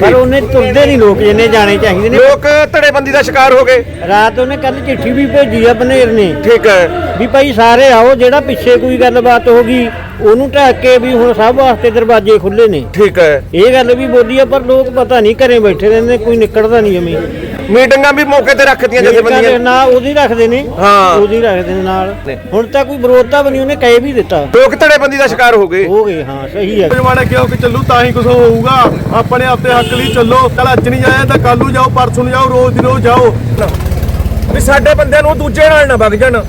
ਪਰ ਉਹਨੇ ਤੁਰਦੇ ਨਹੀਂ ਲੋਕ ਜਿੰਨੇ ਜਾਣੇ ਚਾਹੀਦੇ ਨੇ। ਲੋਕ ਧੜੇਬੰਦੀ ਦਾ ਸ਼ਿਕਾਰ ਹੋ ਗਏ। ਰਾਤ ਉਹਨੇ ਕੱਲ ਚਿੱਠੀ ਵੀ ਭੇਜੀ ਆ ਬਨੇਰ ਨੇ। ਠੀਕ ਹੈ। ਵੀ ਭਾਈ ਸਾਰੇ ਆਓ ਜਿਹੜਾ ਪਿੱਛੇ ਕੋਈ ਗੱਲਬਾਤ ਹੋ ਗਈ ਉਹਨੂੰ ਢੱਕ ਕੇ ਵੀ ਹੁਣ ਸਭ ਵਾਸਤੇ ਦਰਵਾਜ਼ੇ ਖੁੱਲੇ ਨੇ। ਠੀਕ ਹੈ। ਇਹ ਗੱਲ ਵੀ ਬੋਲੀ ਆ ਪਰ ਲੋਕ ਪਤਾ ਨਹੀਂ ਘਰੇ ਬੈਠੇ ਰਹਿੰਦੇ ਕੋਈ ਨਿਕਲਦਾ ਨਹੀਂ ਜਮੀ ਮੀਟਿੰਗਾਂ ਵੀ ਮੌਕੇ ਤੇ ਰੱਖਦੀਆਂ ਜਥੇਬੰਦੀਆਂ ਨਾ ਉਹਦੀ ਰੱਖਦੇ ਨੇ ਹਾਂ। ਉਹਦੀ ਰੱਖਦੇ ਨੇ ਨਾਲ। ਹੁਣ ਤਾਂ ਕੋਈ ਵਿਰੋਧਤਾ ਬਣੀ ਉਹਨੇ ਕਹਿ ਵੀ ਦਿੱਤਾ। ਲੋਕ ਧੜੇਬੰਦੀ ਦਾ ਸ਼ਿਕਾਰ ਹੋ ਗਏ। ਹੋ ਗਏ ਹਾਂ ਸਹੀ ਹੈ। ਜਮਾਨਾ ਕਿਉਂ ਕਿ ਚੱਲੂ ਤਾਂ ਹੀ ਕੁਝ ਹੋਊਗਾ। ਆਪਣੇ ਆਪਦੇ ਹੱਕ ਲਈ ਚੱਲੋ। ਕੱਲ ਅੱਜ ਨਹੀਂ ਜਾਇਆ ਤਾਂ ਕੱਲ ਨੂੰ ਜਾਓ ਪਰਸੋਂ ਨੂੰ ਜਾਓ ਰੋਜ਼ ਦੀ ਰੋਜ਼ ਜਾਓ। ਵੀ ਸਾਡੇ ਬੰਦਿਆਂ ਨੂੰ ਦੂਜੇ ਨਾਲ ਨਾ ਵਗ ਜਾਣ।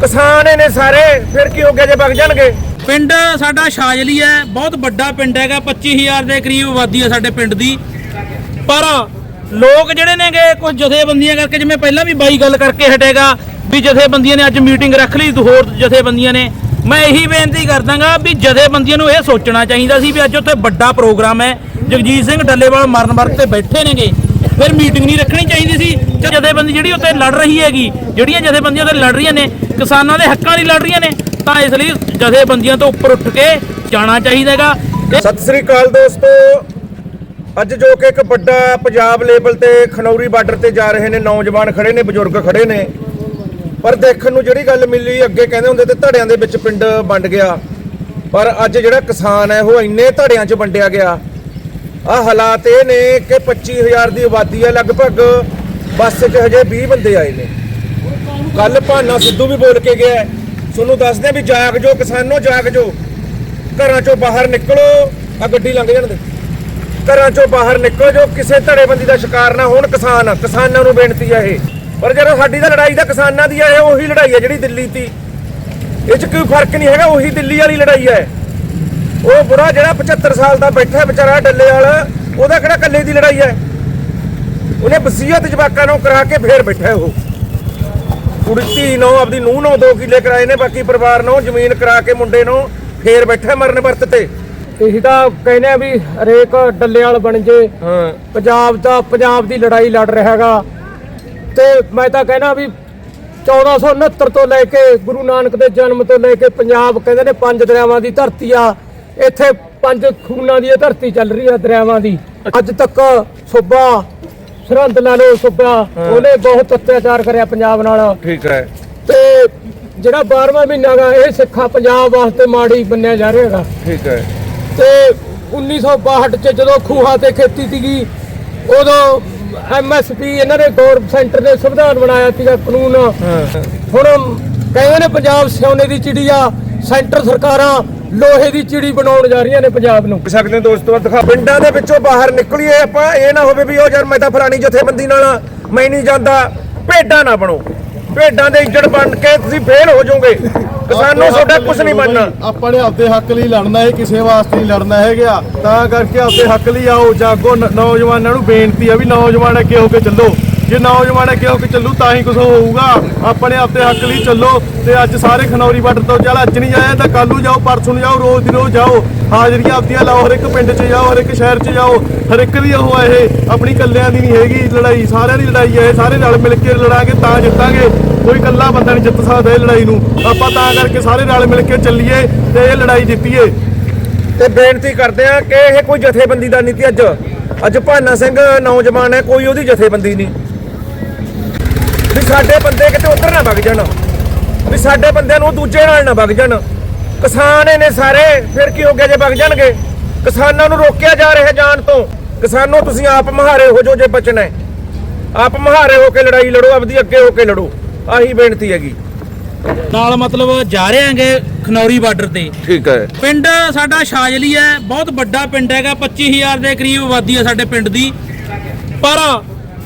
ਕਿਸਾਨ ਇਹ ਨੇ ਸਾਰੇ ਫਿਰ ਕੀ ਹੋ ਗਿਆ ਜੇ ਵਗ ਜਾਣਗੇ? ਪਿੰਡ ਸਾਡਾ ਸ਼ਾਜਲੀ ਹੈ ਬਹੁਤ ਵੱਡਾ ਪਿੰਡ ਹੈਗਾ 25000 ਦੇ ਕਰੀਬ ਆਬਾਦੀ ਹੈ ਸਾਡੇ ਪਿੰਡ ਦੀ। ਪਰ ਲੋਕ ਜਿਹੜੇ ਨੇਗੇ ਕੁਝ ਜਥੇਬੰਦੀਆਂ ਕਰਕੇ, ਜਿਵੇਂ ਪਹਿਲਾਂ ਵੀ ਬਾਈ ਗੱਲ ਕਰਕੇ ਹਟੇਗਾ ਵੀ ਜਥੇਬੰਦੀਆਂ ਨੇ ਅੱਜ ਮੀਟਿੰਗ ਰੱਖ ਲਈ ਹੋਰ ਜਥੇਬੰਦੀਆਂ ਨੇ। ਮੈਂ ਇਹੀ ਬੇਨਤੀ ਕਰਦਾਗਾ ਵੀ ਜਥੇਬੰਦੀਆਂ ਨੂੰ ਇਹ ਸੋਚਣਾ ਚਾਹੀਦਾ ਸੀ ਵੀ ਅੱਜ ਉੱਥੇ ਵੱਡਾ ਪ੍ਰੋਗਰਾਮ ਹੈ। ਜਗਜੀਤ ਸਿੰਘ ਡੱਲੇਵਾਲ ਮਰਨ ਵਰਤ ਤੇ ਬੈਠੇ ਨੇਗੇ। ਫਿਰ ਮੀਟਿੰਗ ਨਹੀਂ ਰੱਖਣੀ ਚਾਹੀਦੀ ਸੀ। ਜਥੇਬੰਦੀ ਜਿਹੜੀ ਉੱਥੇ ਲੜ ਰਹੀ ਹੈਗੀ, ਜਿਹੜੀਆਂ ਜਥੇਬੰਦੀਆਂ ਉੱਥੇ ਲੜ ਰਹੀਆਂ ਨੇ, ਕਿਸਾਨਾਂ ਦੇ ਹੱਕਾਂ ਲਈ ਲੜ ਰਹੀਆਂ ਨੇ, ਤਾਂ ਇਸ ਲਈ ਜਥੇਬੰਦੀਆਂ ਤੋਂ ਉੱਪਰ ਉੱਠ ਕੇ ਜਾਣਾ ਚਾਹੀਦਾ ਹੈਗਾ। ਸਤਿ ਸ੍ਰੀ ਅਕਾਲ ਦੋਸਤੋ। ਅੱਜ ਜੋ ਕਿ ਇੱਕ ਵੱਡਾ ਪੰਜਾਬ ਲੈਵਲ ਤੇ ਖਨੌਰੀ ਬਾਰਡਰ ਤੇ ਜਾ ਰਹੇ ਨੇ, ਨੌਜਵਾਨ ਖੜੇ ਨੇ, ਬਜ਼ੁਰਗ ਖੜੇ ਨੇ। ਪਰ ਦੇਖਣ ਨੂੰ ਜਿਹੜੀ ਗੱਲ ਮਿਲੀ, ਅੱਗੇ ਕਹਿੰਦੇ ਹੁੰਦੇ ਤੇ ਧੜਿਆਂ ਦੇ ਵਿੱਚ ਪਿੰਡ ਵੰਡ ਗਿਆ। ਪਰ ਅੱਜ ਜਿਹੜਾ ਕਿਸਾਨ ਹੈ, ਉਹ ਇੰਨੇ ਧੜਿਆਂ 'ਚ ਵੰਡਿਆ ਗਿਆ। ਆ ਹਾਲਾਤ ਇਹ ਨੇ ਕਿ 25000 ਦੀ ਆਬਾਦੀ ਹੈ, ਲਗਭਗ ਬੱਸ 'ਚ ਹਜੇ 20 ਬੰਦੇ ਆਏ ਨੇ। ਕੱਲ ਭਾਨਾ ਸਿੱਧੂ ਵੀ ਬੋਲ ਕੇ ਗਿਆ। ਤੁਹਾਨੂੰ ਦੱਸਦੇ ਵੀ ਜਾਗ ਜੋ ਕਿਸਾਨੋ, ਜਾਗ ਜੋ। ਘਰਾਂ ਚੋਂ ਬਾਹਰ ਨਿਕਲੋ ਆ ਗੱਡੀ ਲੰਘ ਜਾਣ ਦੇ। ਘਰਾਂ ਚੋਂ ਬਾਹਰ ਨਿਕਲ ਜੋ ਕਿਸੇ ਧੜੇਬੰਦੀ ਦਾ ਸ਼ਿਕਾਰ ਨਾ ਹੋਣ ਕਿਸਾਨ, ਕਿਸਾਨਾਂ ਨੂੰ ਬੇਨਤੀ ਹੈ ਇਹ। ਪਰ ਜਦੋਂ ਸਾਡੀ ਤਾਂ ਲੜਾਈ ਦਾ ਕਿਸਾਨਾਂ ਦੀ ਹੈ ਉਹੀ ਲੜਾਈ ਹੈ ਜਿਹੜੀ ਦਿੱਲੀ ਦੀ। ਇਹ 'ਚ ਕੋਈ ਫ਼ਰਕ ਨਹੀਂ ਹੈਗਾ, ਉਹੀ ਦਿੱਲੀ ਵਾਲੀ ਲੜਾਈ ਹੈ ਉਹ ਬੁੜਾ ਜਿਹੜਾ 75 ਸਾਲ ਦਾ ਬੈਠਾ ਵਿਚਾਰਾ ਡੱਲੇ ਵਾਲਾ ਉਹਦਾ ਕਿਹੜਾ ਇਕੱਲੇ ਦੀ ਲੜਾਈ ਹੈ ਉਹਨੇ ਵਸੀਅਤ ਜਵਾਕਾਂ ਨੂੰ ਕਰਾ ਕੇ ਫੇਰ ਬੈਠਾ ਉਹ। ਕੁੜੀ, ਧੀ ਨੂੰ, ਆਪਦੀ ਨੂੰਹ ਨੂੰ ਦੋ ਕਿੱਲੇ ਕਰਾਏ ਨੇ, ਬਾਕੀ ਪਰਿਵਾਰ ਨੂੰ ਜ਼ਮੀਨ ਕਰਾ ਕੇ ਮੁੰਡੇ ਨੂੰ ਫੇਰ ਬੈਠਾ ਮਰਨ ਵਰਤ ਤੇ। ਇਹੀ ਤਾਂ ਕਹਿੰਦੇ ਆ ਵੀ ਹਰੇਕ ਡੱਲੇ ਵਾਲ ਬਣ ਜੇ। ਹਾਂ। ਪੰਜਾਬ ਦਾ ਪੰਜਾਬ ਦੀ ਲੜਾਈ ਲੜ ਰਿਹਾ ਹੈਗਾ। ਤੇ ਮੈਂ ਤਾਂ ਕਹਿਣਾ ਵੀ 1469 ਤੋਂ ਲੈ ਕੇ ਗੁਰੂ ਨਾਨਕ ਦੇ ਜਨਮ ਤੋਂ ਲੈ ਕੇ ਪੰਜਾਬ ਕਹਿੰਦੇ ਨੇ ਪੰਜ ਦਰਿਆਵਾਂ ਦੀ ਧਰਤੀ ਆ। ਇੱਥੇ ਪੰਜ ਖੂਨਾਂ ਦੀ ਇਹ ਧਰਤੀ ਚੱਲ ਰਹੀ ਆ ਦਰਿਆਵਾਂ ਦੀ। ਅੱਜ ਤੱਕ ਸੂਬਾ ਸਰਹੰਦ ਲਾ ਲਓ ਸੂਬਾ ਉਹਨੇ ਬਹੁਤ ਅਤਿਆਚਾਰ ਕਰਿਆ ਪੰਜਾਬ ਨਾਲ। ਠੀਕ ਹੈ। ਤੇ ਜਿਹੜਾ 12ਵਾਂ ਮਹੀਨਾ ਗਾ ਇਹ ਸਿੱਖਾ ਪੰਜਾਬ ਵਾਸਤੇ ਮਾੜੀ ਮੰਨਿਆ ਜਾ ਰਿਹਾ ਹੈਗਾ। ਠੀਕ ਹੈ। ਤੇ 1962 ਚ ਜਦੋਂ ਖੂਹਾਂ ਤੇ ਖੇਤੀ ਸੀਗੀ, ਉਦੋਂ ਐਮਐਸਪੀ ਇਹਨਾਂ ਨੇ ਗੌਰਮੈਂਟ ਸੈਂਟਰ ਨੇ ਸੰਵਿਧਾਨ ਬਣਾਇਆ ਸੀਗਾ ਕਾਨੂੰਨ। ਹੁਣ ਕਹਿੰਦੇ ਨੇ ਪੰਜਾਬ ਸੋਨੇ ਦੀ ਚਿੜੀ ਆ, ਸੈਂਟਰ ਸਰਕਾਰਾਂ ਲੋਹੇ ਦੀ ਚਿੜੀ ਬਣਾਉਣ ਜਾ ਰਹੀਆਂ ਨੇ ਪੰਜਾਬ ਨੂੰ। ਸਕਦੇ ਦੋਸਤੋ ਦਿਖਾ, ਪਿੰਡਾਂ ਦੇ ਵਿੱਚੋਂ ਬਾਹਰ ਨਿਕਲੀਏ ਆਪਾਂ, ਇਹ ਨਾ ਹੋਵੇ ਵੀ ਉਹ ਯਾਰ ਮੈਂ ਤਾਂ ਫਲਾਣੀ ਜਥੇਬੰਦੀ ਨਾਲ ਮੈਂ ਨਹੀਂ ਜਾਂਦਾ, ਭੇਡਾਂ ਨਾ ਬਣੋ। ਭੇਡਾਂ ਦੇ ਇੱਜੜ ਬਣ ਕੇ ਤੁਸੀਂ ਫੇਲ ਹੋ ਜਾਓਗੇ। ਕਿਸਾਨੋਂ ਤੁਹਾਡਾ ਕੁਝ ਨਹੀਂ ਬਣਨਾ। ਆਪਾਂ ਨੇ ਆਪਦੇ ਹੱਕ ਲਈ ਲੜਨਾ ਹੈ ਕਿਸੇ ਵਾਸਤੇ ਨਹੀਂ ਲੜਨਾ ਹੈਗਾ। ਤਾਂ ਕਰਕੇ ਆਪਦੇ ਹੱਕ ਲਈ ਆਓ ਜਾਗੋ ਨੌਜਵਾਨਾਂ ਨੂੰ ਬੇਨਤੀ ਆ ਵੀ ਨੌਜਵਾਨ ਅੱਗੇ ਹੋ ਕੇ ਚੱਲੋ। ਜੇ ਨੌਜਵਾਨ ਅੱਗੇ ਹੋ ਕੇ ਚੱਲੂ ਤਾਂ ਹੀ ਕੁਝ ਹੋਊਗਾ। ਆਪਣੇ ਆਪ ਆਪਦੇ ਹੱਕ ਲਈ ਚੱਲੋ ਤੇ ਅੱਜ ਸਾਰੇ ਖਨੌਰੀ ਬਾਰਡਰ ਤੋਂ ਚੱਲ, ਅੱਜ ਨਹੀਂ ਆਇਆ ਤਾਂ ਕੱਲ ਨੂੰ ਜਾਓ, ਪਰਸੋਂ ਨੂੰ ਜਾਓ, ਰੋਜ਼ ਦੀ ਰੋਜ਼ ਜਾਓ। ਹਾਜ਼ਰੀਆਂ ਆਪਦੀਆਂ ਲਾਓ, ਹਰ ਇੱਕ ਪਿੰਡ 'ਚ ਜਾਓ, ਹਰ ਇੱਕ ਸ਼ਹਿਰ 'ਚ ਜਾਓ। ਹਰ ਇੱਕ ਦੀ ਉਹ ਆ ਇਹ, ਆਪਣੀ ਕੱਲਿਆਂ ਦੀ ਨਹੀਂ ਹੈਗੀ ਲੜਾਈ, ਸਾਰਿਆਂ ਦੀ ਲੜਾਈ ਹੈ ਇਹ, ਸਾਰੇ ਰਲ ਮਿਲ ਕੇ ਲੜਾਂਗੇ, ਤਾਂ ਜਿੱਤਾਂਗੇ। ਕੋਈ ਇਕੱਲਾ ਬੰਦਾ ਨਹੀਂ ਜਿੱਤ ਸਕਦਾ ਇਹ ਲੜਾਈ ਨੂੰ। ਆਪਾਂ ਤਾਂ ਕਰਕੇ ਸਾਰੇ ਰਲ ਮਿਲ ਕੇ ਚੱਲੀਏ ਤੇ ਇਹ ਲੜਾਈ ਜਿੱਤੀਏ। ਤੇ ਬੇਨਤੀ ਕਰਦੇ ਆ ਕਿ ਇਹ ਕੋਈ ਜਥੇਬੰਦੀ ਦਾ ਨਹੀਂ ਤੀ ਅੱਜ। ਅੱਜ ਭਾਨਾ ਸਿੰਘ ਨੌਜਵਾਨ ਹੈ, ਕੋਈ ਉਹਦੀ ਜਥੇਬੰਦੀ ਨਹੀਂ। ਸਾਡੇ ਬੰਦੇ ਕਿਤੇ ਉਧਰ ਨਾ ਵਗ ਜਾਣ। ਵੀ ਸਾਡੇ ਬੰਦਿਆਂ ਨੂੰ ਦੂਜੇ ਨਾਲ ਨਾ ਵਗ ਜਾਣ। ਕਿਸਾਨ ਇਹ ਨੇ ਸਾਰੇ ਫਿਰ ਕੀ ਹੋ ਗਿਆ ਜੇ ਵਗ ਜਾਣਗੇ? ਕਿਸਾਨਾਂ ਨੂੰ ਰੋਕਿਆ ਜਾ ਰਿਹਾ ਜਾਣ ਤੋਂ। ਕਿਸਾਨੋਂ ਤੁਸੀਂ ਆਪ ਮਹਾਰੇ ਹੋ ਜੋ ਜੇ ਬਚਣਾ ਹੈ। ਆਪ ਮਹਾਰੇ ਹੋ ਕੇ ਲੜਾਈ ਲੜੋ ਆਪਦੀ ਅੱਗੇ ਹੋ ਕੇ ਲੜੋ। ਆਹੀ ਬੇਨਤੀ ਹੈਗੀ। ਨਾਲ ਮਤਲਬ ਜਾ ਰਹੇ ਹਾਂਗੇ ਖਨੌਰੀ ਬਾਰਡਰ ਤੇ। ਠੀਕ ਹੈ। ਪਿੰਡ ਸਾਡਾ ਸ਼ਾਜਲੀ ਹੈ ਬਹੁਤ ਵੱਡਾ ਪਿੰਡ ਹੈਗਾ 25000 ਦੇ ਕਰੀਬ ਆਬਾਦੀ ਹੈ ਸਾਡੇ ਪਿੰਡ ਦੀ। ਪਰ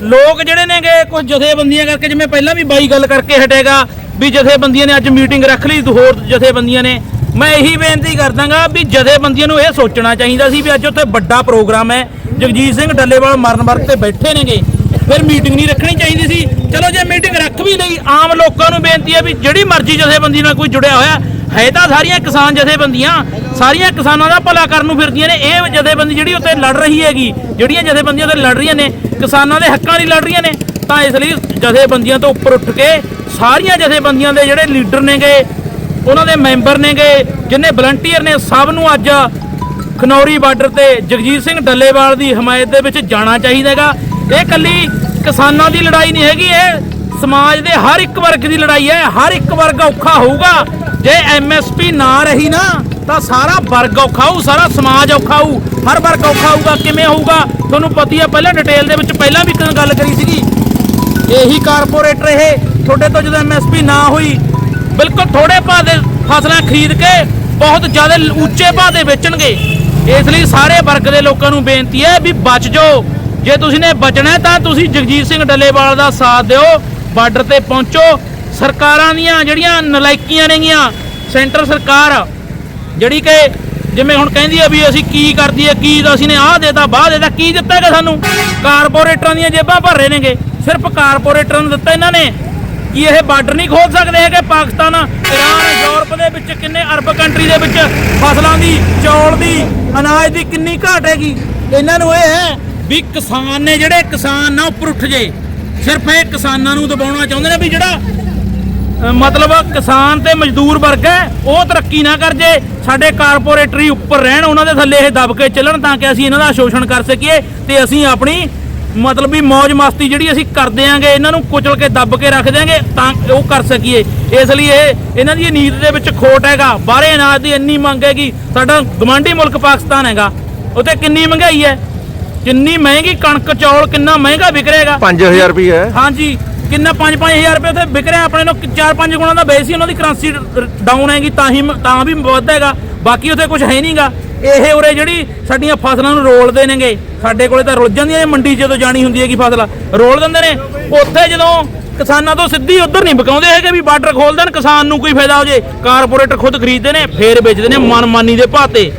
ਲੋਕ ਜਿਹੜੇ ਨੇਗੇ ਕੁਝ ਜਥੇਬੰਦੀਆਂ ਕਰਕੇ, ਜਿਵੇਂ ਪਹਿਲਾਂ ਵੀ ਬਾਈ ਗੱਲ ਕਰਕੇ ਹਟੇਗਾ, ਵੀ ਜਥੇਬੰਦੀਆਂ ਨੇ ਅੱਜ ਮੀਟਿੰਗ ਰੱਖ ਲਈ ਹੋਰ ਜਥੇਬੰਦੀਆਂ ਨੇ। ਮੈਂ ਇਹੀ ਬੇਨਤੀ ਕਰਦਾਗਾ ਵੀ ਜਥੇਬੰਦੀਆਂ ਨੂੰ ਇਹ ਸੋਚਣਾ ਚਾਹੀਦਾ ਸੀ ਵੀ ਅੱਜ ਉੱਥੇ ਵੱਡਾ ਪ੍ਰੋਗਰਾਮ ਹੈ। ਜਗਜੀਤ ਸਿੰਘ ਡੱਲੇਵਾਲ ਮਰਨ ਵਰਤ ਤੇ ਬੈਠੇ ਨੇਗੇ। ਫਿਰ ਮੀਟਿੰਗ ਨਹੀਂ ਰੱਖਣੀ ਚਾਹੀਦੀ ਸੀ। ਚਲੋ ਜੇ ਮੀਟਿੰਗ ਰੱਖ ਵੀ ਲਈ, ਆਮ ਲੋਕਾਂ ਨੂੰ ਬੇਨਤੀ ਹੈ ਵੀ ਜਿਹੜੀ ਮਰਜ਼ੀ ਜਥੇਬੰਦੀ ਨਾਲ ਕੋਈ ਜੁੜਿਆ ਹੋਇਆ ਹੈ ਤਾਂ ਸਾਰੀਆਂ ਕਿਸਾਨ ਜਥੇਬੰਦੀਆਂ, ਸਾਰੀਆਂ ਕਿਸਾਨਾਂ ਦਾ ਭਲਾ ਕਰਨ ਨੂੰ ਫਿਰਦੀਆਂ ਨੇ। ਇਹ ਜਥੇਬੰਦੀ ਜਿਹੜੀ ਉੱਤੇ ਲੜ ਰਹੀ ਹੈਗੀ, ਜਿਹੜੀਆਂ ਜਥੇਬੰਦੀਆਂ ਉੱਤੇ ਲੜ ਰਹੀਆਂ ਨੇ, ਕਿਸਾਨਾਂ ਦੇ ਹੱਕਾਂ ਲਈ ਲੜ ਰਹੀਆਂ ਨੇ, ਤਾਂ ਇਸ ਲਈ ਜਥੇਬੰਦੀਆਂ ਤੋਂ ਉੱਪਰ ਉੱਠ ਕੇ ਸਾਰੀਆਂ ਜਥੇਬੰਦੀਆਂ ਦੇ ਜਿਹੜੇ ਲੀਡਰ ਨੇਗੇ, ਉਹਨਾਂ ਦੇ ਮੈਂਬਰ ਨੇਗੇ, ਜਿੰਨੇ ਵਲੰਟੀਅਰ ਨੇ, ਸਭ ਨੂੰ ਅੱਜ ਖਨੌਰੀ ਬਾਰਡਰ ਤੇ ਜਗਜੀਤ ਸਿੰਘ ਡੱਲੇਵਾਲ ਦੀ ਹਮਾਇਤ ਦੇ ਵਿੱਚ ਜਾਣਾ ਚਾਹੀਦਾ ਹੈਗਾ। ਇਹ ਕੱਲੀ ਕਿਸਾਨਾਂ ਦੀ ਲੜਾਈ ਨਹੀਂ ਹੈਗੀ, ਇਹ ਸਮਾਜ ਦੇ ਹਰ ਇੱਕ ਵਰਗ ਦੀ ਲੜਾਈ ਹੈ, ਹਰ ਇੱਕ ਵਰਗ ਔਖਾ ਹੋਊਗਾ। ਜੇ ਐਮਐਸਪੀ ਨਾ ਰਹੀ ਨਾ, ਤਾਂ ਸਾਰਾ ਵਰਗ ਔਖਾ ਹੋਊ, ਸਾਰਾ ਸਮਾਜ ਔਖਾ ਹੋਊ। ਹਰ ਵਰਗ ਔਖਾ ਹੋਊਗਾ, ਕਿਵੇਂ ਹੋਊਗਾ? ਤੁਹਾਨੂੰ ਪਤੀ ਹੀ ਆ, ਪਹਿਲਾਂ ਡਿਟੇਲ ਦੇ ਵਿੱਚ ਪਹਿਲਾਂ ਵੀ ਕ- ਗੱਲ ਕਰੀ ਸੀਗੀ। ਇਹੀ ਕਾਰਪੋਰੇਟਰ ਇਹ ਤੁਹਾਡੇ ਤੋਂ ਜਦੋਂ ਐਮਐਸਪੀ ਨਾ ਹੋਈ, ਬਿਲਕੁਲ ਥੋੜੇ ਭਾਅ ਦੇ ਫਸਲਾਂ ਖਰੀਦ ਕੇ ਬਹੁਤ ਜ਼ਿਆਦਾ ਉੱਚੇ ਭਾਅ ਦੇ ਵੇਚਣਗੇ। ਇਸ ਲਈ ਸਾਰੇ ਵਰਗ ਦੇ ਲੋਕਾਂ ਨੂੰ ਬੇਨਤੀ ਹੈ ਵੀ ਬਚ ਜਾਓ। ਜੇ ਤੁਸੀਂ ਨੇ ਬਚਣਾ ਤਾਂ ਤੁਸੀਂ ਜਗਜੀਤ ਸਿੰਘ ਡੱਲੇਵਾਲ ਦਾ ਸਾਥ ਦਿਓ, ਬਾਰਡਰ ਤੇ ਪਹੁੰਚੋ। ਸਰਕਾਰਾਂ ਦੀਆਂ ਜਿਹੜੀਆਂ ਨਲਾਇਕੀਆਂ ਨੇਗੀਆਂ, ਸੈਂਟਰ ਸਰਕਾਰ, ਜਿਹੜੀ ਕਿ ਜਿਵੇਂ ਹੁਣ ਕਹਿੰਦੀ ਆ ਵੀ ਅਸੀਂ ਕੀ ਕਰਦੀ ਹੈ ਕੀ ਅਸੀਂ ਨੇ ਆਹ ਦੇਤਾ, ਬਾਹ ਦੇਤਾ, ਕੀ ਦਿੱਤਾ ਹੈਗਾ ਸਾਨੂੰ? ਕਾਰਪੋਰੇਟਰਾਂ ਦੀਆਂ ਜੇਬਾਂ ਭਰ ਰਹੇ ਨੇਗੇ। ਸਿਰਫ ਕਾਰਪੋਰੇਟਰਾਂ ਨੂੰ ਦਿੱਤਾ ਇਹਨਾਂ ਨੇ। ਕੀ ਇਹ ਬਾਰਡਰ ਨਹੀਂ ਖੋਲ ਸਕਦੇ ਹੈਗੇ? ਪਾਕਿਸਤਾਨ, ਇਰਾਨ, ਯੂਰਪ ਦੇ ਵਿੱਚ ਕਿੰਨੇ ਅਰਬ ਕੰਟਰੀ ਦੇ ਵਿੱਚ ਫਸਲਾਂ ਦੀ, ਚੌਲ ਦੀ, ਅਨਾਜ ਦੀ ਕਿੰਨੀ ਘਾਟ ਹੈਗੀ? ਇਹਨਾਂ ਨੂੰ ਇਹ ਹੈ ਵੀ ਕਿਸਾਨ ਨੇ ਜਿਹੜੇ ਕਿਸਾਨ ਨਾ ਉੱਪਰ ਉੱਠ ਜੇ, ਸਿਰਫ ਇਹ ਕਿਸਾਨਾਂ ਨੂੰ ਦਬਾਉਣਾ ਚਾਹੁੰਦੇ ਨੇ ਵੀ ਜਿਹੜਾ ਮਤਲਬ ਕਿਸਾਨ ਤੇ ਮਜ਼ਦੂਰ ਵਰਗ ਹੈ ਉਹ ਤਰੱਕੀ ਨਾ ਕਰ ਜੇ ਸਾਡੇ ਕਾਰਪੋਰੇਟਰ ਉੱਪਰ ਰਹਿਣ ਉਹਨਾਂ ਦੇ ਥੱਲੇ ਇਹ ਦਬ ਕੇ ਚੱਲਣ ਤਾਂ ਕਿ ਅਸੀਂ ਇਹਨਾਂ ਦਾ ਸ਼ੋਸ਼ਣ ਕਰ ਸਕੀਏ ਤੇ ਅਸੀਂ ਆਪਣੀ ਮਤਲਬ ਵੀ ਮौज ਮਸਤੀ ਜਿਹੜੀ ਅਸੀਂ ਕਰਦੇ ਆਂਗੇ ਇਹਨਾਂ ਨੂੰ ਕੁਚਲ ਕੇ ਦੱਬ ਕੇ ਰੱਖ ਦਿਆਂਗੇ ਤਾਂ ਉਹ ਕਰ ਸਕੀਏ। ਇਸ ਲਈ ਇਹ ਇਹਨਾਂ ਦੀ ਨੀਤ ਦੇ ਵਿੱਚ ਖੋਟ ਹੈਗਾ। ਬਾਹਰੇ ਅਨਾਜ ਦੀ ਇੰਨੀ ਮੰਗ ਹੈਗੀ ਸਾਡਾ ਗਵਾਂਢੀ ਮੁਲਕ ਪਾਕਿਸਤਾਨ ਹੈਗਾ। ਉੱਥੇ ਕਿੰਨੀ ਮਹਿੰਗਾਈ ਹੈ? ਕਿੰਨੀ ਮਹਿੰਗੀ ਕਣਕ ਚੌਲ ਕਿੰਨਾ ਮਹਿੰਗਾ ਵਿਕ ਰਿਹਾਗਾ 5000 ਰੁਪਏ ਹਾਂਜੀ। ਕਿੰਨਾ 5-5000 ਰੁਪਏ ਉੱਥੇ ਵਿਕ ਰਿਹਾ ਆਪਣੇ ਨੂੰ? 4-5 ਗੁਣਾ ਦਾ ਬੇਸ ਸੀ ਉਹਨਾਂ ਦੀ ਕਰੰਸੀ ਡਾਊਨ ਹੈਗੀ, ਤਾਂ ਹੀ ਤਾਂ ਵੀ ਵੱਧ ਹੈਗਾ। ਬਾਕੀ ਉੱਥੇ ਕੁਝ ਹੈ ਨਹੀਂਗਾ ਇਹ ਉਰੇ ਜਿਹੜੀ ਸਾਡੀਆਂ ਫਸਲਾਂ ਨੂੰ ਰੋਲਦੇ ਨੇਗੇ। ਸਾਡੇ ਕੋਲੇ ਤਾਂ ਰੁਲ ਜਾਂਦੀਆਂ ਨੇ, ਮੰਡੀ 'ਚ ਜਦੋਂ ਜਾਣੀ ਹੁੰਦੀ ਹੈਗੀ ਫਸਲ। ਰੋਲ ਦਿੰਦੇ ਨੇ। ਉੱਥੇ ਜਦੋਂ ਕਿਸਾਨਾਂ ਤੋਂ ਸਿੱਧੀ ਉਧਰ ਨਹੀਂ ਬਕਾਉਂਦੇ ਹੈਗੇ ਵੀ ਬਾਰਡਰ ਖੋਲ ਦੇਣ, ਕਿਸਾਨ ਨੂੰ ਕੋਈ ਫਾਇਦਾ ਹੋ ਜੇ। ਕਾਰਪੋਰੇਟਰ ਖੁਦ ਖਰੀਦਦੇ ਨੇ, ਫੇਰ ਵੇਚਦੇ ਨੇ ਮਨਮਾਨੀ ਦੇ ਭਾਤੇ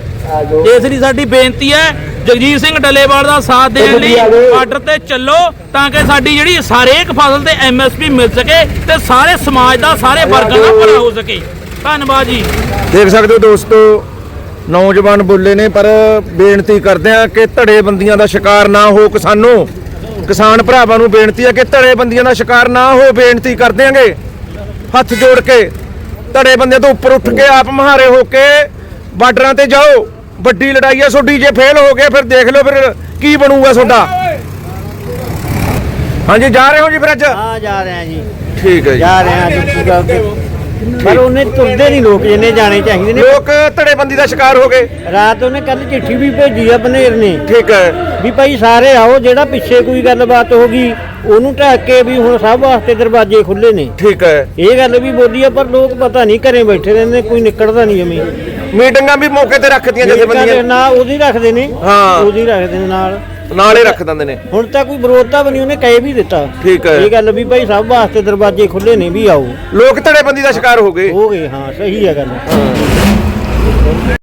ਇਸ ਲਈ ਸਾਡੀ ਬੇਨਤੀ ਹੈ ਜਗਜੀਤ ਸਿੰਘ ਡੱਲੇਵਾਲ ਦਾ ਸਾਥ ਦੇਣ ਲਈ ਬਾਰਡਰ ਤੇ ਚੱਲੋ ਤਾਂ ਕਿ ਸਾਡੀ ਜਿਹੜੀ ਹਰੇਕ ਫਸਲ ਤੇ ਐਮਐਸਪੀ ਮਿਲ ਸਕੇ ਤੇ ਸਾਰੇ ਸਮਾਜ ਦਾ ਸਾਰੇ ਵਰਗਾਂ ਦਾ ਭਲਾ ਹੋ ਸਕੇ। ਧੰਨਵਾਦ ਜੀ। ਦੇਖ ਸਕਦੇ ਹੋ ਦੋਸਤੋ ਨੌਜਵਾਨ ਬੋਲੇ ਨੇ ਪਰ ਬੇਨਤੀ ਕਰਦੇ ਆ ਕਿ ਧੜੇ ਬੰਦੀਆਂ ਦਾ ਸ਼ਿਕਾਰ ਨਾ ਹੋ ਕਿਸਾਨੋ। ਕਿਸਾਨ ਭਰਾਵਾਂ ਨੂੰ ਬੇਨਤੀ ਹੈ ਕਿ ਧੜੇ ਬੰਦੀਆਂ ਦਾ ਸ਼ਿਕਾਰ ਨਾ ਹੋ ਬੇਨਤੀ ਕਰਦੇ ਆਂਗੇ ਹੱਥ ਜੋੜ ਕੇ ਧੜੇ ਬੰਦਿਆਂ ਤੋਂ ਉੱਪਰ ਉੱਠ ਕੇ ਆਪ ਮਹਾਰੇ ਹੋ ਕੇ ਬਾਰਡਰਾਂ ਤੇ ਜਾਓ। ਵੱਡੀ ਲੜਾਈ ਹੈ ਤੁਹਾਡੀ ਜੇ ਫੇਲ ਹੋ ਗਏ ਫਿਰ ਦੇਖ ਲਓ ਫਿਰ ਕੀ ਬਣੂਗਾ ਤੁਹਾਡਾ। ਹਾਂਜੀ ਜਾ ਰਹੇ ਹੋ ਜੀ ਫਿਰ ਅੱਜ? ਹਾਂ ਜਾ ਰਹੇ ਆ ਜੀ। ਠੀਕ ਹੈ ਜੀ। ਜਾ ਰਹੇ ਆ ਜੀ ਪੂਰਾ ਉੱਥੇ। ਪਰ ਉਹਨੇ ਤੁਰਦੇ ਨਹੀਂ ਲੋਕ ਜਿੰਨੇ ਜਾਣੇ ਚਾਹੀਦੇ ਨੇ। ਲੋਕ ਧੜੇਬੰਦੀ ਦਾ ਸ਼ਿਕਾਰ ਹੋ ਗਏ। ਰਾਤ ਉਹਨੇ ਕੱਲ ਚਿੱਠੀ ਵੀ ਭੇਜੀ ਆ ਬਨੇਰ ਨੇ। ਠੀਕ ਹੈ। ਵੀ ਭਾਈ ਸਾਰੇ ਆਓ ਜਿਹੜਾ ਪਿੱਛੇ ਕੋਈ ਗੱਲਬਾਤ ਹੋ ਗਈ ਉਹਨੂੰ ਢੱਕ ਕੇ ਵੀ ਹੁਣ ਸਭ ਵਾਸਤੇ ਦਰਵਾਜ਼ੇ ਖੁੱਲੇ ਨੇ। ਠੀਕ ਹੈ। ਇਹ ਗੱਲ ਵੀ ਬੋਲੀ ਆ ਪਰ ਲੋਕ ਪਤਾ ਨਹੀਂ ਘਰੇ ਬੈਠੇ ਰਹਿੰਦੇ ਕੋਈ ਨਿਕਲਦਾ ਨਹੀਂ ਜਮੀ ਮੀਟਿੰਗਾਂ ਵੀ ਮੌਕੇ ਤੇ ਰੱਖਦੀਆਂ ਜਥੇਬੰਦੀਆਂ ਨਾ ਉਹਦੀ ਰੱਖਦੇ ਨੇ ਹਾਂ। ਉਹਦੀ ਰੱਖਦੇ ਨੇ ਨਾਲ। ਨਾਲੇ ਰੱਖ ਦਿੰਦੇ ਨੇ। ਹੁਣ ਤਾਂ ਕੋਈ ਵਿਰੋਧਤਾ ਬਣੀ ਉਹਨੇ ਕਹਿ ਵੀ ਦਿੱਤਾ। ਠੀਕ ਹੈ। ਇਹ ਗੱਲ ਵੀ ਭਾਈ ਸਭ ਵਾਸਤੇ ਦਰਵਾਜ਼ੇ ਖੁੱਲੇ ਨੇ ਵੀ ਆਓ। ਲੋਕ ਧੜੇਬੰਦੀ ਦਾ ਸ਼ਿਕਾਰ ਹੋ ਗਏ। ਹੋ ਗਏ ਹਾਂ ਸਹੀ ਹੈ ਗੱਲ।